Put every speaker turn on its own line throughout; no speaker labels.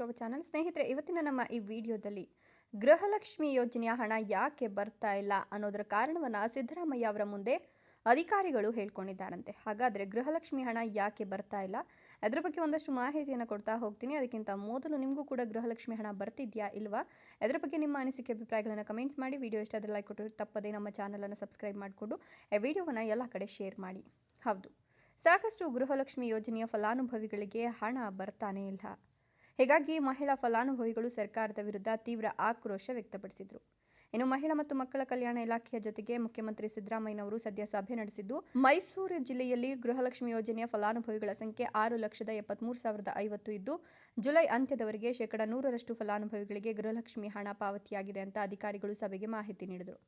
To channel ಸ್ನೇಹಿತರೆ, ಇವತ್ತಿನ ನಮ್ಮ ಈ ವಿಡಿಯೋದಲ್ಲಿ ಗೃಹಲಕ್ಷ್ಮಿ ಯೋಜನೆಯ ಹಣ ಯಾಕೆ ಬರ್ತಾ ಇಲ್ಲ ಅನ್ನೋದರ ಕಾರಣವನ್ನು ಸಿದ್ದರಾಮಯ್ಯ ಅವರ ಮುಂದೆ ಅಧಿಕಾರಿಗಳು ಹೇಳ್ಕೊಂಡಿದ್ದಾರಂತೆ. ಹಾಗಾದರೆ ಗೃಹಲಕ್ಷ್ಮಿ ಹಣ ಯಾಕೆ ಬರ್ತಾ ಇಲ್ಲ? ಅದರ ಬಗ್ಗೆ ಒಂದಷ್ಟು ಮಾಹಿತಿಯನ್ನು ಕೊಡ್ತಾ ಹೋಗ್ತೀನಿ. ಅದಕ್ಕಿಂತ ಮೊದಲು ನಿಮಗೂ ಕೂಡ ಗೃಹಲಕ್ಷ್ಮಿ ಹಣ ಬರ್ತಿದ್ಯಾ ಇಲ್ವಾ? ಅದರ ಬಗ್ಗೆ ನಿಮ್ಮ ಅನಿಸಿಕೆ, ಅಭಿಪ್ರಾಯಗಳನ್ನು ಕಮೆಂಟ್ಸ್ ಮಾಡಿ. ವಿಡಿಯೋ ಇಷ್ಟ ಆದರೆ ಲೈಕ್ ಕೊಟ್ಟು ತಪ್ಪದೇ ನಮ್ಮ ಚಾನಲನ್ನು ಸಬ್ಸ್ಕ್ರೈಬ್ ಮಾಡಿಕೊಂಡು ವಿಡಿಯೋವನ್ನು ಎಲ್ಲ ಕಡೆ ಶೇರ್ ಮಾಡಿ. ಹೌದು. ಸಾಕಷ್ಟು ಗೃಹಲಕ್ಷ್ಮಿ ಯೋಜನೆಯ ಫಲಾನುಭವಿಗಳಿಗೆ ಹಣ ಬರ್ತಾನೇ ಇಲ್ಲ. ಹೀಗಾಗಿ ಮಹಿಳಾ ಫಲಾನುಭವಿಗಳು ಸರ್ಕಾರದ ವಿರುದ್ಧ ತೀವ್ರ ಆಕ್ರೋಶ ವ್ಯಕ್ತಪಡಿಸಿದರು. ಇನ್ನು ಮಹಿಳಾ ಮತ್ತು ಮಕ್ಕಳ ಕಲ್ಯಾಣ ಇಲಾಖೆಯ ಜೊತೆಗೆ ಮುಖ್ಯಮಂತ್ರಿ ಸಿದ್ದರಾಮಯ್ಯನವರು ಸದ್ಯ ಸಭೆ ನಡೆಸಿದ್ದು, ಮೈಸೂರು ಜಿಲ್ಲೆಯಲ್ಲಿ ಗೃಹಲಕ್ಷ್ಮಿ ಯೋಜನೆಯ ಫಲಾನುಭವಿಗಳ ಸಂಖ್ಯೆ ಆರು ಲಕ್ಷದ ಎಪ್ಪತ್ಮೂರು ಸಾವಿರದ ಐವತ್ತು ಇದ್ದು, ಜುಲೈ ಅಂತ್ಯದವರೆಗೆ ಶೇಕಡ ನೂರರಷ್ಟು ಫಲಾನುಭವಿಗಳಿಗೆ ಗೃಹಲಕ್ಷ್ಮಿ ಹಣ ಪಾವತಿಯಾಗಿದೆ ಅಂತ ಅಧಿಕಾರಿಗಳು ಸಭೆಗೆ ಮಾಹಿತಿ ನೀಡಿದರು.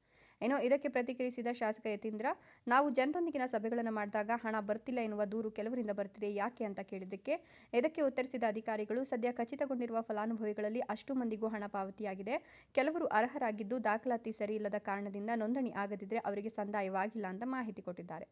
ಇನ್ನು ಇದಕ್ಕೆ ಪ್ರತಿಕ್ರಿಯಿಸಿದ ಶಾಸಕ ಯತೀಂದ್ರ, ನಾವು ಜನರೊಂದಿಗಿನ ಸಭೆಗಳನ್ನು ಮಾಡಿದಾಗ ಹಣ ಬರ್ತಿಲ್ಲ ಎನ್ನುವ ದೂರು ಕೆಲವರಿಂದ ಬರ್ತಿದೆ ಯಾಕೆ ಅಂತ ಕೇಳಿದ್ದಕ್ಕೆ ಇದಕ್ಕೆ ಉತ್ತರಿಸಿದ ಅಧಿಕಾರಿಗಳು, ಸದ್ಯ ಖಚಿತಗೊಂಡಿರುವ ಫಲಾನುಭವಿಗಳಲ್ಲಿ ಅಷ್ಟು ಮಂದಿಗೂ ಹಣ ಪಾವತಿಯಾಗಿದೆ. ಕೆಲವರು ಅರ್ಹರಾಗಿದ್ದು ದಾಖಲಾತಿ ಸರಿ ಇಲ್ಲದ ಕಾರಣದಿಂದ ನೋಂದಣಿ ಆಗದಿದ್ದರೆ ಅವರಿಗೆ ಸಂದಾಯವಾಗಿಲ್ಲ ಅಂತ ಮಾಹಿತಿ ಕೊಟ್ಟಿದ್ದಾರೆ.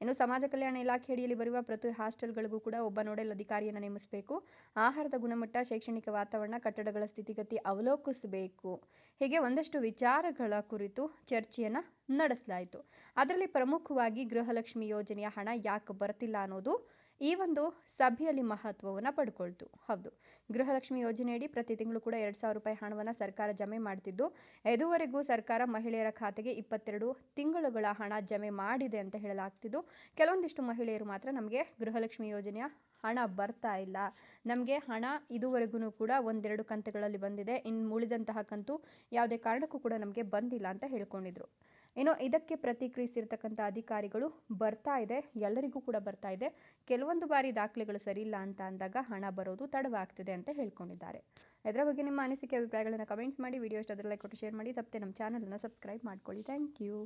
ಇನ್ನು ಸಮಾಜ ಕಲ್ಯಾಣ ಇಲಾಖೆ ಅಡಿಯಲ್ಲಿ ಬರುವ ಪ್ರತಿ ಹಾಸ್ಟೆಲ್ಗಳಿಗೂ ಕೂಡ ಒಬ್ಬ ನೋಡೆಲ್ ಅಧಿಕಾರಿಯನ್ನು ನೇಮಿಸಬೇಕು. ಆಹಾರದ ಗುಣಮಟ್ಟ, ಶೈಕ್ಷಣಿಕ ವಾತಾವರಣ, ಕಟ್ಟಡಗಳ ಸ್ಥಿತಿಗತಿ ಅವಲೋಕಿಸಬೇಕು. ಹೀಗೆ ಒಂದಷ್ಟು ವಿಚಾರಗಳ ಕುರಿತು ಚರ್ಚೆಯನ್ನು ನಡೆಸಲಾಯಿತು. ಅದರಲ್ಲಿ ಪ್ರಮುಖವಾಗಿ ಗೃಹಲಕ್ಷ್ಮಿ ಯೋಜನೆಯ ಹಣ ಯಾಕೆ ಬರ್ತಿಲ್ಲ ಅನ್ನೋದು ಈ ಒಂದು ಸಭೆಯಲ್ಲಿ ಮಹತ್ವವನ್ನು ಪಡ್ಕೊಳ್ತು. ಹೌದು. ಗೃಹಲಕ್ಷ್ಮಿ ಯೋಜನೆಯಡಿ ಪ್ರತಿ ತಿಂಗಳು ಕೂಡ ಎರಡು ಸಾವಿರ ರೂಪಾಯಿ ಹಣವನ್ನು ಸರ್ಕಾರ ಜಮೆ ಮಾಡ್ತಿದ್ದು. ಇದುವರೆಗೂ ಸರ್ಕಾರ ಮಹಿಳೆಯರ ಖಾತೆಗೆ ಇಪ್ಪತ್ತೆರಡು ತಿಂಗಳುಗಳ ಹಣ ಜಮೆ ಮಾಡಿದೆ ಅಂತ ಹೇಳಲಾಗ್ತಿದ್ದು. ಕೆಲವೊಂದಿಷ್ಟು ಮಹಿಳೆಯರು ಮಾತ್ರ ನಮಗೆ ಗೃಹಲಕ್ಷ್ಮಿ ಯೋಜನೆಯ ಹಣ ಬರ್ತಾ ಇಲ್ಲ. ನಮಗೆ ಹಣ ಇದುವರೆಗೂ ಕೂಡ ಒಂದೆರಡು ಕಂತುಗಳಲ್ಲಿ ಬಂದಿದೆ. ಇನ್ನು ಉಳಿದಂತಹ ಕಂತು ಯಾವುದೇ ಕಾರಣಕ್ಕೂ ಕೂಡ ನಮಗೆ ಬಂದಿಲ್ಲ ಅಂತ ಹೇಳ್ಕೊಂಡಿದ್ರು. ಇನ್ನು ಇದಕ್ಕೆ ಪ್ರತಿಕ್ರಿಯಿಸಿರ್ತಕ್ಕಂಥ ಅಧಿಕಾರಿಗಳು ಬರ್ತಾ ಇದೆ, ಎಲ್ಲರಿಗೂ ಕೂಡ ಬರ್ತಾ ಇದೆ. ಕೆಲವೊಂದು ಬಾರಿ ದಾಖಲೆಗಳು ಸರಿಯಿಲ್ಲ ಅಂತ ಅಂದಾಗ ಹಣ ಬರೋದು ತಡವಾಗ್ತಿದೆ ಅಂತ ಹೇಳ್ಕೊಂಡಿದ್ದಾರೆ. ಇದರ ಬಗ್ಗೆ ನಿಮ್ಮ ಅನಿಸಿಕೆ, ಅಭಿಪ್ರಾಯಗಳನ್ನು ಕಮೆಂಟ್ಸ್ ಮಾಡಿ ವಿಡಿಯೋ ಇಷ್ಟ ಲೈಕ್ ಕೊಟ್ಟು ಶೇರ್ ಮಾಡಿ. ತಪ್ಪದೆ ನಮ್ಮ ಚಾನಲನ್ನು ಸಬ್ಸ್ಕ್ರೈಬ್ ಮಾಡ್ಕೊಳ್ಳಿ. Thank you